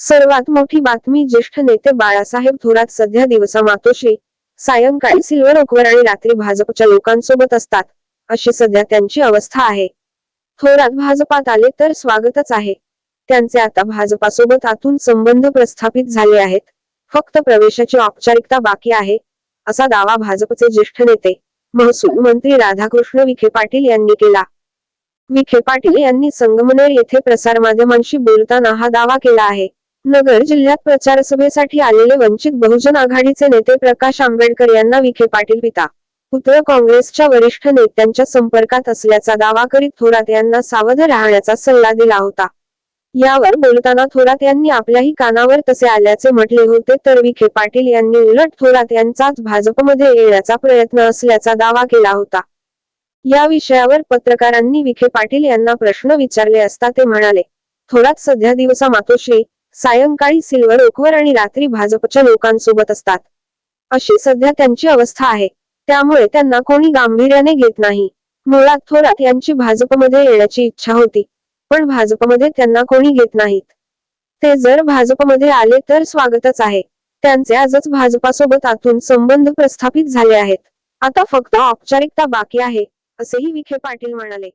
सर्वात मोठी बातमी ज्येष्ठ नेते बाळासाहेब थोरात सध्या दिवसा मातोश्री सायंकाळी सिल्वर ओकवर आणि रात्री भाजपच्या लोकांसोबत असतात अशी सध्या त्यांची अवस्था आहे. थोरात भाजपात आले तर स्वागतच आहे. त्यांचे आता भाजपासोबत आतून संबंध प्रस्थापित झाले आहेत. फक्त प्रवेशाची औपचारिकता बाकी आहे असा दावा भाजपचे ज्येष्ठ नेते महसूल मंत्री राधाकृष्ण विखे पाटील यांनी केला. विखे पाटील यांनी संगमनेर येथे प्रसारमाध्यमांशी बोलताना हा दावा केला आहे. नगर जिल्ह्यात प्रचार सभेसाठी आलेले वंचित बहुजन आघाडीचे नेते प्रकाश आंबेडकर यांना विखे पाटील पिता. पुत्र काँग्रेसच्या वरिष्ठ नेत्यांच्या संपर्कात असल्याचा दावा करीत थोरात यांना सावध राहण्याचा सल्ला दिला होता. यावर बोलताना थोरात यांनी आपल्याही कानावर तसे आल्याचे म्हटले होते तर विखे पाटील यांनी उलट थोरात यांचाच भाजपमध्ये येण्याचा प्रयत्न असल्याचा दावा केला होता. या विषयावर पत्रकारांनी विखे पाटील यांना प्रश्न विचारले असता ते म्हणाले थोरात सध्या दिवसा मातोश्री सायंकाळी सिल्वर ओकवर आणि रात्री भाजपच्या लोकांसोबत असतात. अशी सध्या त्यांची अवस्था आहे. त्यामुळे त्यांना कोणी गांभीर्याने घेत नाही. मुळात थोरात यांची भाजपमध्ये येण्याची इच्छा होती पण भाजपमध्ये त्यांना कोणी घेत नाहीत. ते जर भाजपमध्ये आले तर स्वागतच आहे. त्यांचे आजच भाजपासोबत आतून संबंध प्रस्थापित झाले आहेत. आता फक्त औपचारिकता बाकी आहे असेही विखे पाटील म्हणाले.